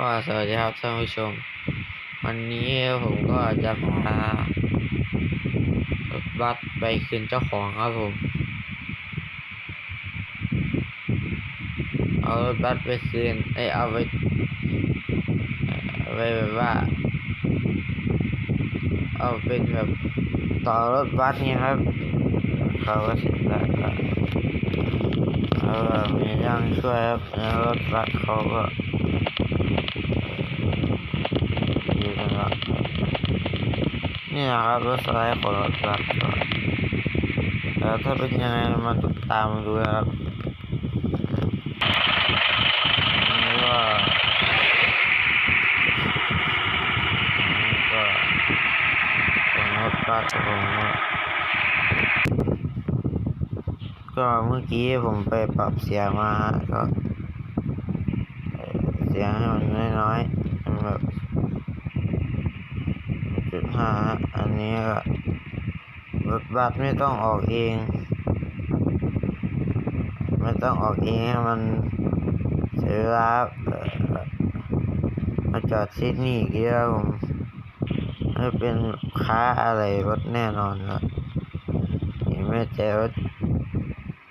ก็สวัสดีครับท่านผู้ชม วันนี้ผมก็จะพารถบัสไปคืนเจ้าของครับผม เอารถบัสไปคืนไอยเอาไปเอาไปแบบว่า เอาเป็นแบบต่อรถบัสนี่ครับเขาก็เสร็จแล้วก็แล้วก็มีช่างช่วยครับรถบัสเขาก็ อยู่กันละนี่นะครับรถสไลด์ของรถบัสก็แล้วถ้าเป็นยังไงมาติดตามดูครับนี่ก็เป็นรถบัสของผมก็เมื่อกี้ผมไปปรับเสียงมาฮะก็ สียงให้มันน้อยๆมันแบบจุดห้าอันนี้ก็รถบัสไม่ต้องออกเอง ไม่ต้องออกเองให้มันเสียเวลาเออมาจอดซิดนี่อีกแล้วผมไม่เป็นค้าอะไรรถแน่นอนครับยังไม่แต่รถ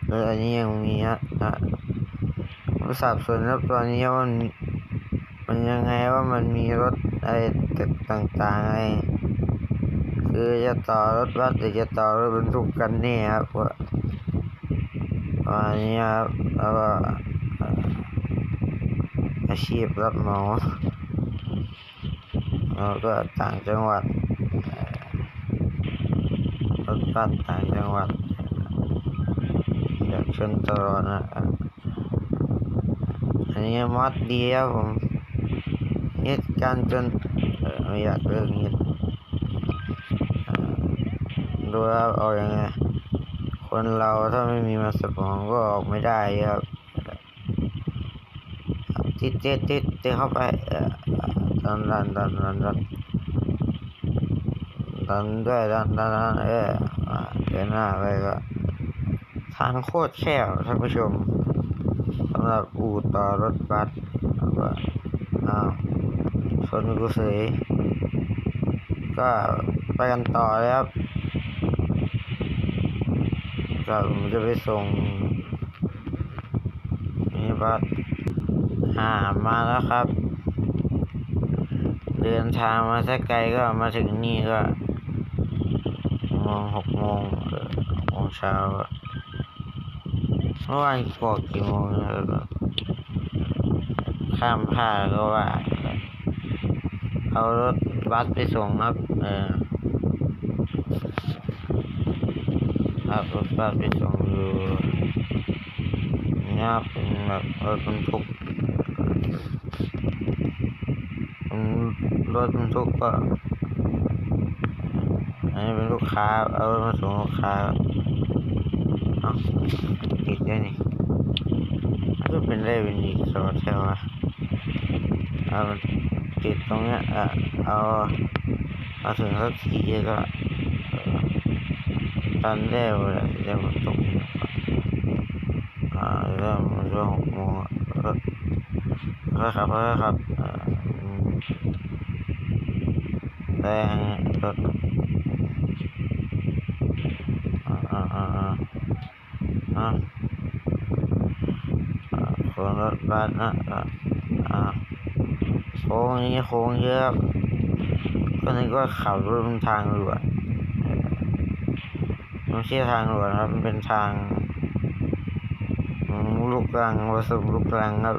รถอันนี้ยังมีฮะอะผมสับสนรับตอนนี้ว่ามัน มันยังไงว่ามันมีรถอะไรต่างๆอะไรคือจะต่อรถบัสหรือจะต่อรถบรรทุกกันแน่ครับว่าวันนี้ครับแล้วก็อาชีพรับเหมาแล้วก็ต่างจังหวัดรถบัสต่างจังหวัดจากชนตลอดนะอันนี้มอดดีครับผม เหตุการจนไม่อยากเลิกเหตุดูครับเอาอยัางไงคนเราถ้าไม่มีมันสมองก็ออกไม่ได้ครับติดติดติดติดเข้าไปดันดันดันดันดันดันด้วยดันดันดันเออเดินหน้าไปก็ทางโคตรแคบท่านผู้ชมสำหรับอู่ต่อรถบัสแล้วก็ นกูเสยก็ไปกันต่อเลยครับก็จะไปส่งนี่บัสอ่ามาแล้วครับ เดินทางมาสักไกลก็มาถึงนี่ก็โมงหกโมงหกโมงเช้าเมื่อวานบอกกี่โมงนะข้ามผ้าก็ว่า เอารถบัสไปส่งครับ เออครับรถบัสไปส่งอยู่นี่ครับเป็นแบบรถบรรทุกรถบรรทุกก็อันนี้เป็นลูกค้า เอารถมาส่งลูกค้าเอาติดได้นี่ก็เป็นได้เป็นอีกสองแถวอะเอา ติดตรงเนี้ยอะเอาเอาถึงสักทีก็เอ่อตอนแรกเวลาจะมาตกอ่าเริ่มช่วงหกโมงรถก็ขับก็ขับอ่าแรงรถอ่าอ่าอ่าอ่าอ่าอ่าคนรถบัสนะอ่าอ่า โค้งนี้โค้งเยอะ ก็นึกว่าขับรถบนทางด่วนไม่ใช่ทางหลวงครับมันเป็นทางลูกรังผสมลูกรังครับ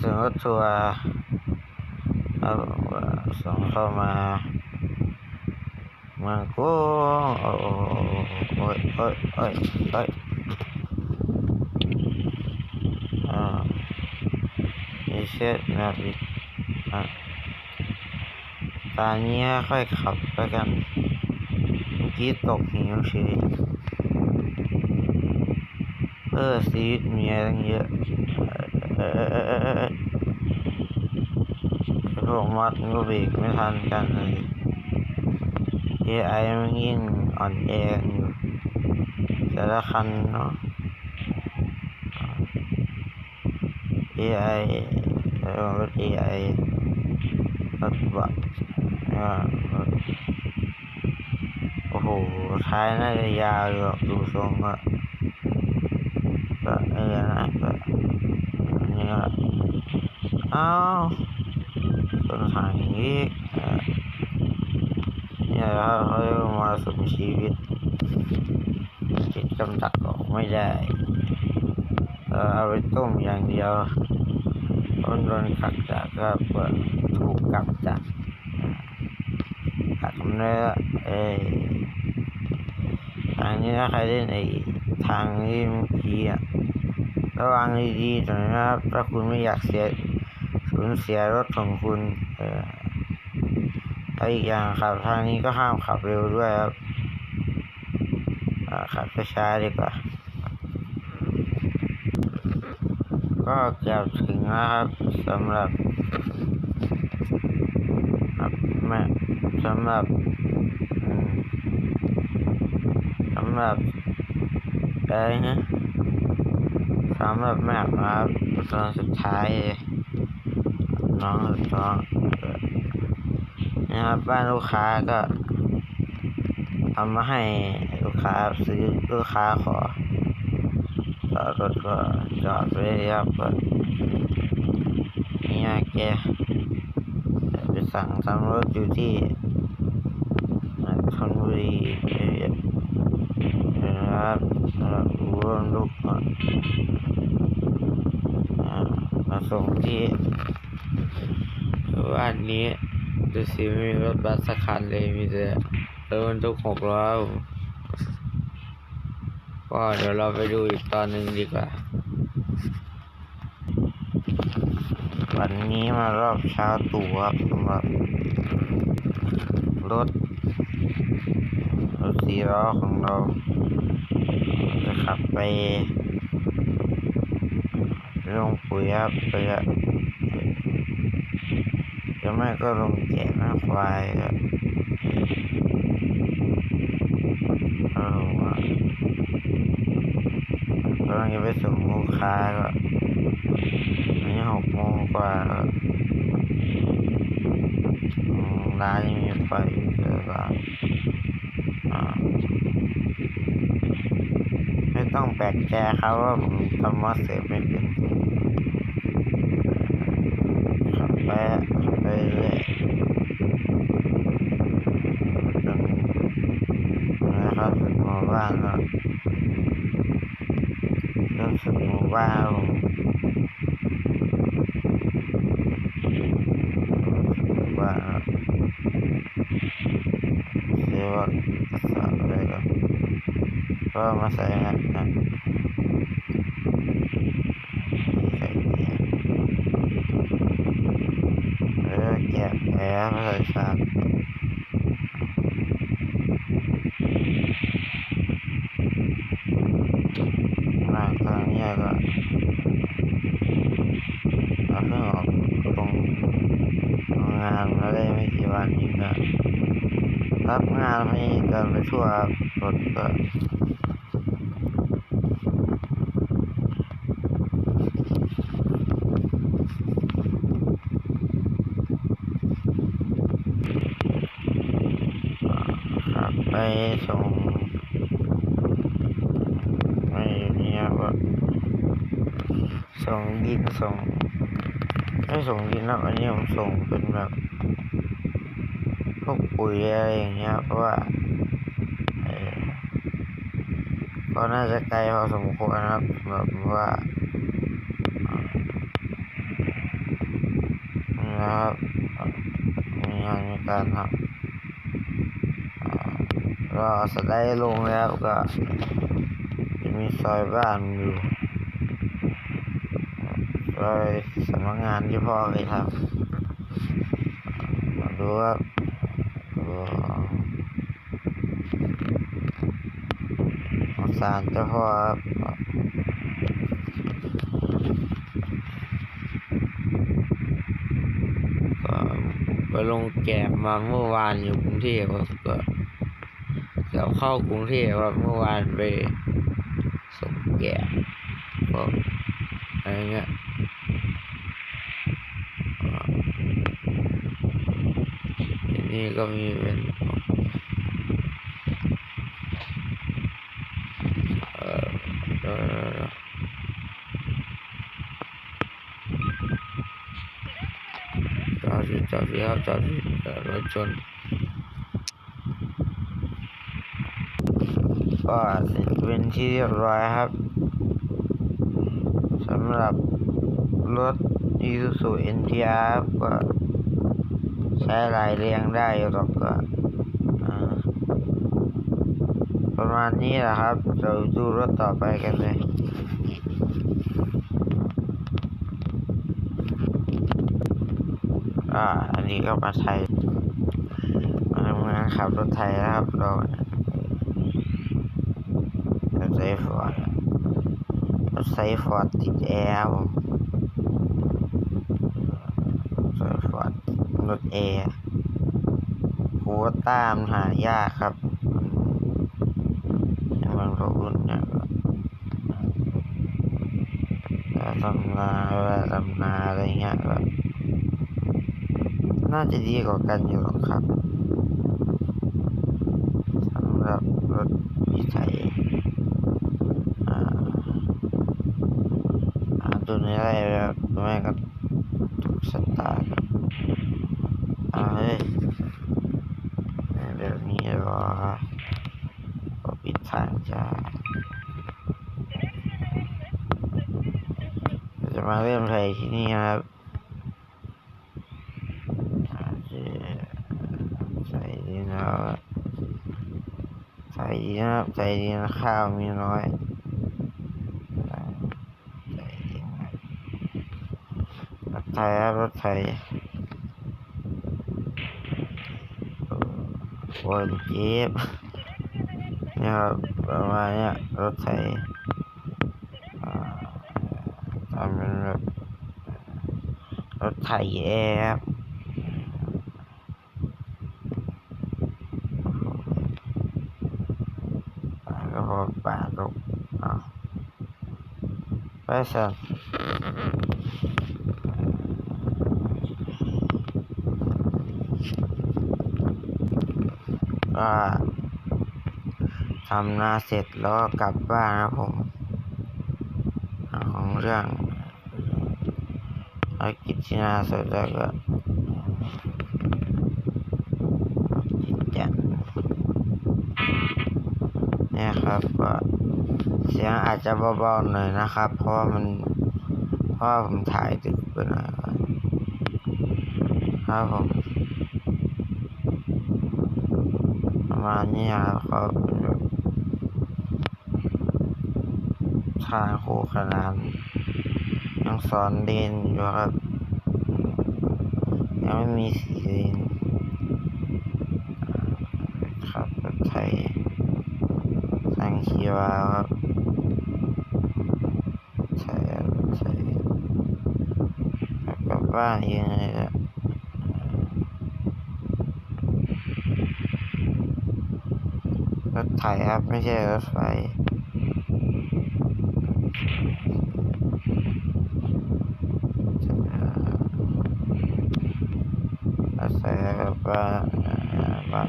ส่งรถทัวร์ครับส่งเข้ามามืองกุ้งโอ้ยโอ้ยโอ้ยโอ้ยอ่ามี เช็ดแบบนี้อะตอนนี้ค่อยขับไปกันเมื่อกี้ตกเหวเฉยเออชีวิตมียตั้งเยอะเออเออเออเออเออพวกมัดก็เบรกไม่ทันกันเลย AI มันยิ่งอ่อนแออยู่แต่ละคันเนาะ AI แล้วก็รถ AI รถบัสแล้วก็รถโอ้โหท้ายน่าจะยาวอยู่หรอกดูทรงก็ก็เออนะก็นนี้ก็อ้าวต้นทางอย่างนี้เนี่ยครับเขาเรียกว่ามาสมชีวิตจิตกำจัดออกไม่ได้ เออเอาไปต้มอย่างเดียว นโดนขัดจัดก็เปิดถูกกำจัดขัดเนื้อเอ้ยอันนี้ถ้าใครเล่นไอ้ทางนี้เมื่อกี้อะระวังดีๆหน่อยนะครับถ้าคุณไม่อยากเสียสูญเสียรถของคุณเออแล้วอีกอย่างขับทางนี้ก็ห้ามขับเร็วด้วยครับอ่าขับช้าๆดีกว่า ก็เกือบถึงแล้วครับสำหรับครับแม่สำหรับอืมสำหรับอะไรนะสำหรับแมปนะครับตอนสุดท้าย น้องน้องเอ่อนะครับบ้านลูกค้าก็เอามาให้ลูกค้าซื้อลูกค้าขอ จอดรถก็จอดไว้ครับก็เนี่ยแกไปสั่งทำรถอยู่ที่ธนบุรีเอ่อนะครับรับรวมลูกก็อ่ามาส่งที่บ้านนี้ดูสิไม่มีรถบัสสักคันเลยมีแต่รถบรรทุกหกล้อ ก็เดี๋ยวเราไปดูอีกตอนหนึ่งดีกว่า วันนี้มารอบเช้าตู่ครับสำหรับรถรถสีล้อของเรา จะขับไปลงปุ๋ยครับไปอจะไม่ก็ลงแกะแม่ควายครับเอาว่า กำลั งจะไปส่งลูกค้าก็อันนี้หกโมงกว่าร้านยังมีไฟอยู่แต่ว่าไม่ต้องแปลกใจครับว่าผมทำมอสเสร็จไม่เป็นขับไปขับไปเรื่อยจนนะครับถึงหมู่บ้านแล้ว รู้ สึกว่าผมรู้สึกว่าเสียว่ากระสอบอะไรก็ก็มาใส่นะนะใส่เนี่ยเออแกะแผลมาใส่ชามมาตอนนี้ก็เอาเพิ่งออกตรงโรงงานมาได้ไม่กี่วันเองก็รับงาน ให้กันไปทั่วครับรถก็ขับไปส่งไม่เนี่ยก็ส่งดินส่งไม่ส่งดินแล้วอันนี้ผมส่งเป็นแบบพวกปุ๋ยอะไรอย่างเงี้ยเพราะว่าเออ ก็น่าจะไกลพอสมควรนะครับแบบว่านะครับมีงานมีการทำอ่าก็สไลด์ลงแล้วก็จะมีซอยบ้านอยู่ซอยสำนักงานที่พ่อเคยทำมาดูว่า สารเจ้าพ่อครับก็ไปลงแกมมาเมื่อวานอยู่กรุงเทพครัก็เดี๋วเข้ากรุงเทพครับเมื่อวานไปส่งแกมพวกอะไรเงี้ยนี่ก็มีเป็น สิจอดสิครับจอดสิเอ่อรถชนก็เสร็จเป็นที่เรียบร้อยครับสำหรับรถ Isuzu NTR ครับก็ใช้ลายเรียงได้หรอกก็ประมาณนี้แหละครับ เราดูรถต่อไปกันเลย อันนี้ก็มาไทยมาทำงานขับรถไทยนะครับเรารถไซฟอร์ดรถไซฟอร์ดติดแอร์ครับผมไซฟอร์ดรถแอร์โควต้ามหายากครับย่างบางรุ่นเนี่ยก็แล้วทำนาเวลาทำนาอะไรเงี้ยก็ น่าจะดีกว่ากันอยู่หรอกครับสำหรับรถวิสัยอ่าหาตัวนี้ได้แบบไม่ก็ถูกสตาร์ครับอ่าเฮ้ยแบบนี้เหรอก็ปิดทางจ้าเราจะมาเริ่มไทยที่นี่ครับอ่าเจ๊ใส่ดีนะครับใส่ดีนะครับใส่ดีนะ ข้าวมีน้อยรถไทยรถไทยโอ้ยเจ็บนี่ครับประมาณนี้รถไทยทำเป็นแบบรถไถแอบป่าก็พอป่าตกเอา ไปสันก็ทำนาเสร็จแล้วก็กลับบ้านนะผม ของเรื่องอากิจนาเสร็จแล้วก็จิตจันทร์เนี่ยครับก็ เสียงอาจจะเบาๆหน่อยนะครับ เพราะว่ามันเพราะว่าผมถ่ายดึกไปหน่อยครับครับผมประมาณนี้ครับก็เป็นแบบทางคู่ขนานยังสอนเรียนอยู่ครับยังไม่มีสีเรียนครับถไทยทางชีวาครับใช่ใช่ กลับบ้านยังไงละรถไถครับไม่ใช่รถไฟ saya apa apa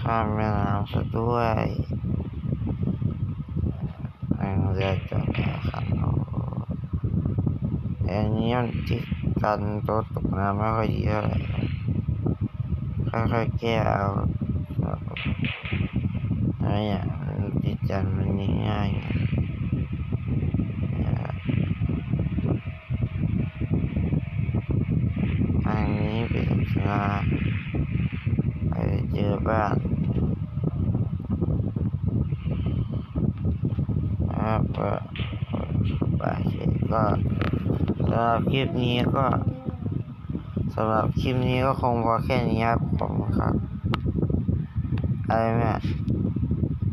ข้ามแม่น้ำซะด้วย ยังเรือจอดขันโอ้อันนี้มันที่กันตัวตกน้ำไม่ค่อยดีเท่าไหร่ค่อยๆแก้เอาอะไรอย่างที่จันมันง่ายๆทางนี้เป็นสลาไปเจอบ้านครับก็บาเก็สำหรับคลิปนี้ก็สำหรับคลิปนี้ก็คงพอแค่นี้ครับผมครับอะไรแม่